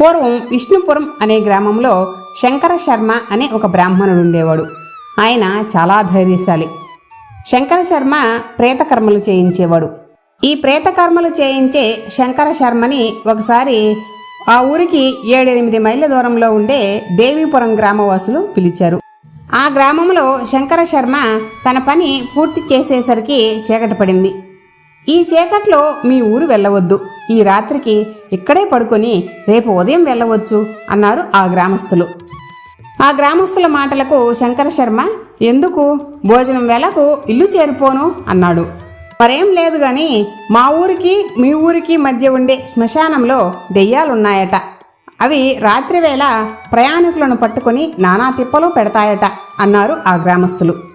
పూర్వం విష్ణుపురం అనే గ్రామంలో శంకర శర్మ అనే ఒక బ్రాహ్మణుడు ఉండేవాడు. ఆయన చాలా ధైర్యశాలి. శంకర శర్మ ప్రేతకర్మలు చేయించేవాడు. ఈ ప్రేతకర్మలు చేయించే శంకర శర్మని ఒకసారి ఆ ఊరికి ఏడెనిమిది మైళ్ళ దూరంలో ఉండే దేవీపురం గ్రామవాసులు పిలిచారు. ఆ గ్రామంలో శంకర శర్మ తన పని పూర్తి చేసేసరికి చీకటి పడింది. ఈ చీకట్లో మీ ఊరు వెళ్ళవద్దు. ఈ రాత్రికి ఇక్కడే పడుకొని రేపు ఉదయం వెళ్ళవచ్చు అన్నారు ఆ గ్రామస్తులు. ఆ గ్రామస్తుల మాటలకు శంకర శర్మ ఎందుకు? భోజనం వేళకు ఇల్లు చేరిపోను అన్నాడు. మరేం లేదు గాని మా ఊరికి మీ ఊరికి మధ్య ఉండే శ్మశానంలో దెయ్యాలున్నాయట. అవి రాత్రివేళ ప్రయాణికులను పట్టుకొని నానా తిప్పలు పెడతాయట అన్నారు ఆ గ్రామస్తులు.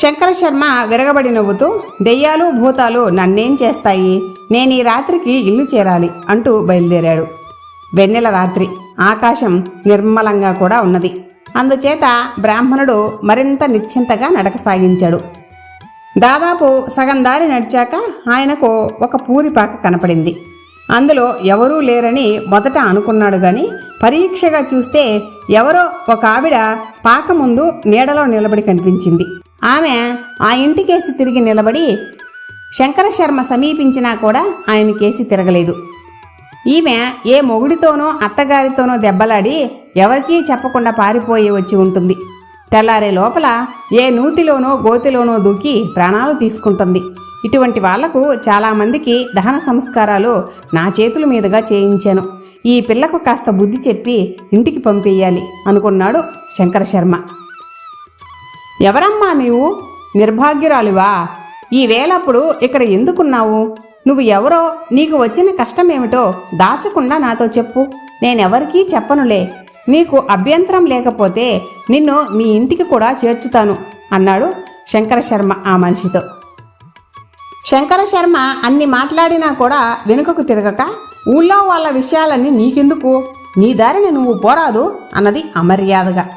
శంకర శర్మ విరగబడి నవ్వుతూ దెయ్యాలు భూతాలు నన్నేం చేస్తాయి? నేను ఈ రాత్రికి ఇల్లు చేరాలి అంటూ బయలుదేరాడు. వెన్నెల రాత్రి. ఆకాశం నిర్మలంగా కూడా ఉన్నది. అందుచేత బ్రాహ్మణుడు మరింత నిశ్చింతగా నడక సాగించాడు. దాదాపు సగం దారి నడిచాక ఆయనకు ఒక పూరిపాక కనపడింది. అందులో ఎవరూ లేరని మొదట అనుకున్నాడు గాని పరీక్షగా చూస్తే ఎవరో ఒక ఆవిడ పాక ముందు నీడలో నిలబడి కనిపించింది. ఆమె ఆ ఇంటికేసి తిరిగి నిలబడి శంకర శర్మ సమీపించినా కూడా ఆయన కేసి తిరగలేదు. ఈమె ఏ మొగుడితోనో అత్తగారితోనో దెబ్బలాడి ఎవరికీ చెప్పకుండా పారిపోయి వచ్చి ఉంటుంది. తెల్లారే లోపల ఏ నూతిలోనో గోతిలోనో దూకి ప్రాణాలు తీసుకుంటుంది. ఇటువంటి వాళ్ళకు చాలామందికి దహన సంస్కారాలు నా చేతుల మీదుగా చేయించాను. ఈ పిల్లకు కాస్త బుద్ధి చెప్పి ఇంటికి పంపేయాలి అనుకున్నాడు శంకర శర్మ. ఎవరమ్మా నీవు? నిర్భాగ్యురాలివా? ఈ వేలప్పుడు ఇక్కడ ఎందుకున్నావు? నువ్వు ఎవరో? నీకు వచ్చిన కష్టమేమిటో దాచకుండా నాతో చెప్పు. నేనెవరికీ చెప్పనులే. నీకు అభ్యంతరం లేకపోతే నిన్ను మీ ఇంటికి కూడా చేర్చుతాను అన్నాడు శంకర శర్మ ఆ మనిషితో. శంకర శర్మ అన్ని మాట్లాడినా కూడా వెనుకకు తిరగక ఊళ్ళో వాళ్ళ విషయాలన్నీ నీకెందుకు? నీ దారిని నువ్వు పోరాదు అన్నది అమర్యాదగా.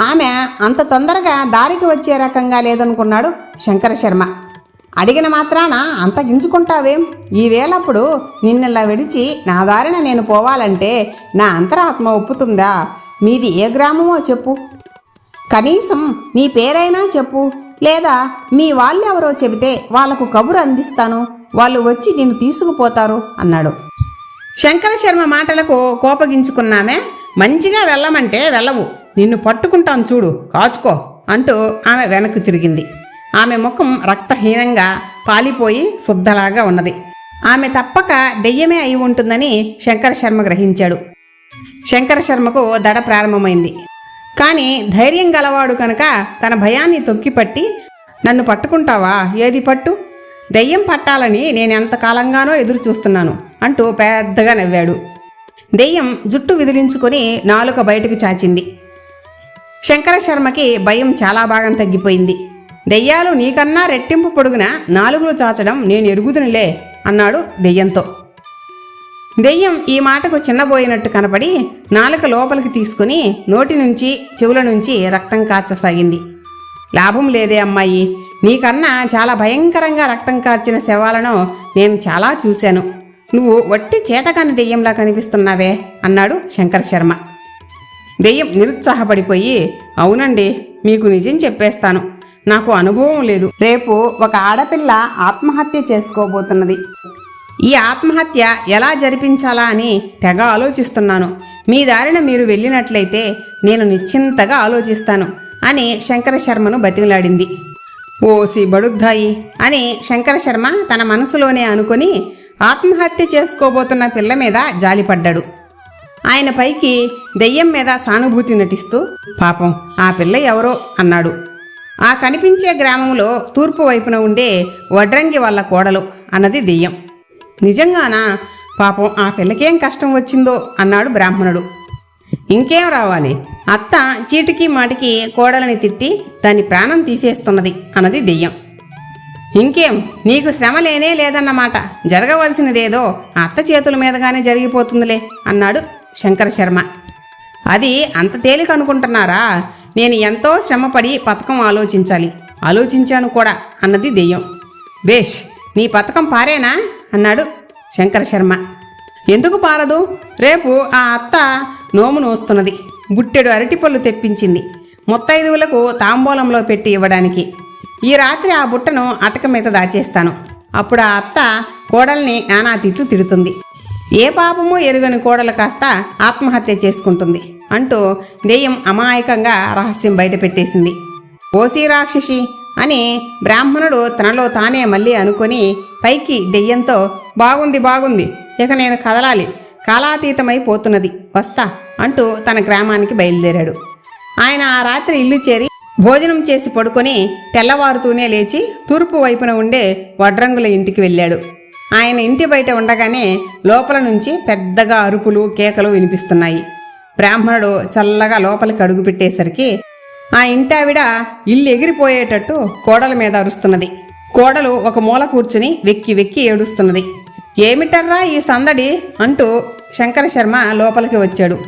ఆమె అంత తొందరగా దారికి వచ్చే రకంగా లేదనుకున్నాడు శంకర శర్మ. అడిగిన మాత్రాన అంత గింజుకుంటావేం? ఈ నిన్నలా విడిచి నా దారిన నేను పోవాలంటే నా అంతరాత్మ ఒప్పుతుందా? మీది ఏ గ్రామమో చెప్పు. కనీసం నీ పేరైనా చెప్పు. లేదా మీ వాళ్ళెవరో చెబితే వాళ్ళకు కబురు అందిస్తాను. వాళ్ళు వచ్చి నిన్ను తీసుకుపోతారు అన్నాడు. శంకర శర్మ మాటలకు కోపగించుకున్నామే. మంచిగా వెళ్ళమంటే వెళ్ళవు. నిన్ను పట్టుకుంటాను చూడు కాచుకో అంటూ ఆమె వెనక్కు తిరిగింది. ఆమె ముఖం రక్తహీనంగా పాలిపోయి శుద్ధలాగా ఉన్నది. ఆమె తప్పక దెయ్యమే అయి ఉంటుందని శంకర శర్మ గ్రహించాడు. శంకర శర్మకు దడ ప్రారంభమైంది. కానీ ధైర్యం గలవాడు కనుక తన భయాన్ని తొక్కిపట్టి నన్ను పట్టుకుంటావా? ఏది పట్టు? దెయ్యం పట్టాలని నేను ఎంతకాలంగానో ఎదురు చూస్తున్నాను అంటూ పెద్దగా నవ్వాడు. దెయ్యం జుట్టు విదిలించుకొని నాలుక బయటకు చాచింది. శంకర శర్మకి భయం చాలా భాగం తగ్గిపోయింది. దెయ్యాలు నీకన్నా రెట్టింపు పొడుగున నాలుగులు చాచడం నేను ఎరుగుదునులే అన్నాడు దెయ్యంతో. దెయ్యం ఈ మాటకు చిన్నబోయినట్టు కనపడి నాలుక లోపలికి తీసుకుని నోటి నుంచి చెవుల నుంచి రక్తం కార్చసాగింది. లాభం లేదే అమ్మాయి. నీకన్నా చాలా భయంకరంగా రక్తం కార్చిన శవాలను నేను చాలా చూశాను. నువ్వు వట్టి చేతకాని దెయ్యంలా కనిపిస్తున్నావే అన్నాడు శంకర శర్మ. దెయ్యం నిరుత్సాహపడిపోయి అవునండి మీకు నిజం చెప్పేస్తాను. నాకు అనుభవం లేదు. రేపు ఒక ఆడపిల్ల ఆత్మహత్య చేసుకోబోతున్నది. ఈ ఆత్మహత్య ఎలా జరిపించాలా అని తెగ ఆలోచిస్తున్నాను. మీ దారిన మీరు వెళ్ళినట్లయితే నేను నిశ్చింతగా ఆలోచిస్తాను అని శంకర శర్మను బతిమిలాడింది. ఓసి బడుద్దాయి అని శంకర శర్మ తన మనసులోనే అనుకొని ఆత్మహత్య చేసుకోబోతున్న పిల్ల మీద జాలిపడ్డాడు. ఆయన పైకి దెయ్యం మీద సానుభూతి నటిస్తూ పాపం ఆ పిల్ల ఎవరో అన్నాడు. ఆ కనిపించే గ్రామంలో తూర్పు వైపున ఉండే వడ్రంగి వాళ్ళ కోడలు అన్నది దెయ్యం. నిజంగానా? పాపం ఆ పిల్లకేం కష్టం వచ్చిందో అన్నాడు బ్రాహ్మణుడు. ఇంకేం రావాలి? అత్త చీటికి మాటికి కోడలని తిట్టి దాని ప్రాణం తీసేస్తున్నది అన్నది దెయ్యం. ఇంకేం? నీకు శ్రమ లేనే లేదన్నమాట. జరగవలసినదేదో అత్త చేతుల మీదగానే జరిగిపోతుందిలే అన్నాడు శంకర శర్మ. అది అంత తేలిక అనుకుంటున్నారా? నేను ఎంతో శ్రమపడి పథకం ఆలోచించాలి. ఆలోచించాను కూడా అన్నది దెయ్యం. బేష్ నీ పథకం పారేనా? అన్నాడు శంకర శర్మ. ఎందుకు పారదు? రేపు ఆ అత్త నోము నోస్తున్నది. బుట్టెడు అరటిపళ్ళు తెప్పించింది. ముత్తైదువులకు తాంబూలంలో పెట్టి ఇవ్వడానికి. ఈ రాత్రి ఆ బుట్టను అటక మీద దాచేస్తాను. అప్పుడు ఆ అత్త కోడల్ని నానా తిట్లు తిడుతుంది. ఏ పాపము ఎరుగని కోడలు కాస్త ఆత్మహత్య చేసుకుంటుంది అంటూ దెయ్యం అమాయకంగా రహస్యం బయటపెట్టేసింది ఓసీ రాక్షసి అని బ్రాహ్మణుడు తనలో తానే మళ్ళీ అనుకొని పైకి దెయ్యంతో బాగుంది బాగుంది ఇక నేను కదలాలి కాలాతీతమైపోతున్నది వస్తా అంటూ తన గ్రామానికి బయలుదేరాడు. ఆయన ఆ రాత్రి ఇల్లు చేరి భోజనం చేసి పడుకొని తెల్లవారుతూనే లేచి తూర్పు వైపున ఉండే వడ్రంగుల ఇంటికి వెళ్ళాడు. ఆయన ఇంటి బయట ఉండగానే లోపల నుంచి పెద్దగా అరుపులు కేకలు వినిపిస్తున్నాయి. బ్రాహ్మణుడు చల్లగా లోపలికి అడుగు పెట్టేసరికి ఆ ఇంటావిడ ఇల్లు ఎగిరిపోయేటట్టు కోడల మీద అరుస్తున్నది. కోడలు ఒక మూల కూర్చుని వెక్కి వెక్కి ఏడుస్తున్నది. ఏమిటర్రా ఈ సందడి? అంటూ శంకర శర్మ లోపలికి వచ్చాడు.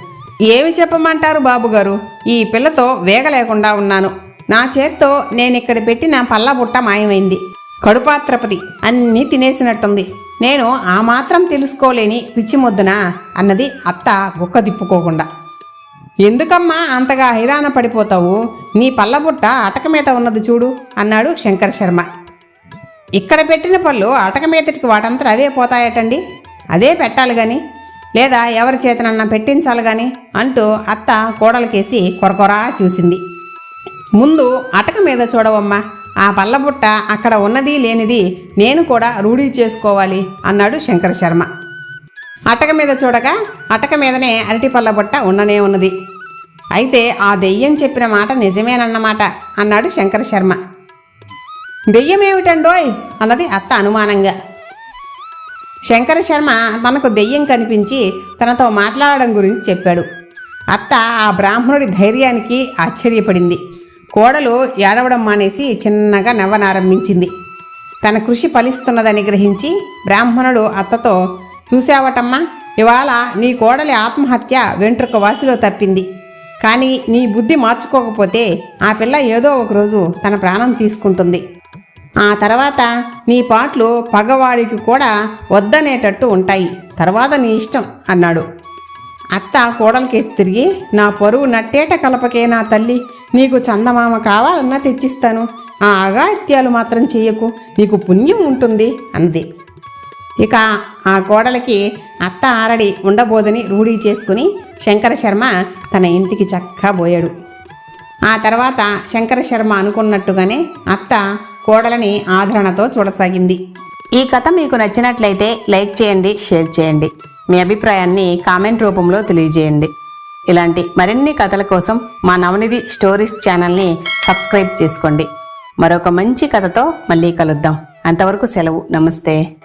ఏమి చెప్పమంటారు బాబుగారు? ఈ పిల్లతో వేగ లేకుండా ఉన్నాను. నా చేత్తో నేనిక్కడ పెట్టిన పల్లబుట్ట మాయమైంది. కడుపాత్రపతి అన్నీ తినేసినట్టుంది. నేను ఆ మాత్రం తెలుసుకోలేని పిచ్చిమొద్దునా అన్నది అత్త గుక్క తిప్పుకోకుండా. ఎందుకమ్మా అంతగా హైరాణ పడిపోతావు? నీ పళ్ళబుట్ట అటక మీద ఉన్నది చూడు అన్నాడు శంకర శర్మ. ఇక్కడ పెట్టిన పళ్ళు అటక మీదటికి వాటంతా అవే పోతాయటండి? అదే పెట్టాలి గాని. లేదా ఎవరి చేతనన్నా పెట్టించాలి గాని అంటూ అత్త కోడలకేసి కొరకొరా చూసింది. ముందు అటక మీద చూడవమ్మా. ఆ పళ్ళబుట్ట అక్కడ ఉన్నది లేనిది నేను కూడా రూఢీ చేసుకోవాలి అన్నాడు శంకర శర్మ. అటక మీద చూడగా అటక మీదనే అరటి పల్లబుట్ట ఉన్ననే ఉన్నది. అయితే ఆ దెయ్యం చెప్పిన మాట నిజమేనన్నమాట అన్నాడు శంకర శర్మ. దెయ్యమేమిటండోయ్? అన్నది అత్త అనుమానంగా. శంకర శర్మ తనకు దెయ్యం కనిపించి తనతో మాట్లాడడం గురించి చెప్పాడు. అత్త ఆ బ్రాహ్మణుడి ధైర్యానికి ఆశ్చర్యపడింది. కోడలు ఏడవడం మానేసి చిన్నగా నవ్వనారంభించింది. తన కృషి ఫలిస్తున్నదని గ్రహించి బ్రాహ్మణుడు అత్తతో చూసావటమ్మా ఇవాళ నీ కోడలి ఆత్మహత్య వెంట్రుక వాసిలో తప్పింది. కానీ నీ బుద్ధి మార్చుకోకపోతే ఆ పిల్ల ఏదో ఒకరోజు తన ప్రాణం తీసుకుంటుంది. ఆ తర్వాత నీ పాటలు పగవాడికి కూడా వద్దనేటట్టు ఉంటాయి. తర్వాత నీ ఇష్టం అన్నాడు. అత్త కోడలకేసి తిరిగి నా పరువు నట్టేట కలపకే నా తల్లి. నీకు చందమామ కావాలన్నా తెచ్చిస్తాను. ఆ అగాత్యాలు మాత్రం చేయకు. నీకు పుణ్యం ఉంటుంది అంది. ఇక ఆ కోడలికి అత్త ఆరడి ఉండబోదని రూఢీ చేసుకుని శంకర శర్మ తన ఇంటికి చక్కా పోయాడు. ఆ తర్వాత శంకర శర్మ అనుకున్నట్టుగానే అత్త కోడలని ఆదరణతో చూడసాగింది. ఈ కథ మీకు నచ్చినట్లయితే లైక్ చేయండి షేర్ చేయండి. మీ అభిప్రాయాన్ని కామెంట్ రూపంలో తెలియజేయండి. ఇలాంటి మరిన్ని కథల కోసం మా నవనిధి స్టోరీస్ ఛానల్ని సబ్స్క్రైబ్ చేసుకోండి. మరొక మంచి కథతో మళ్ళీ కలుద్దాం. అంతవరకు సెలవు. నమస్తే.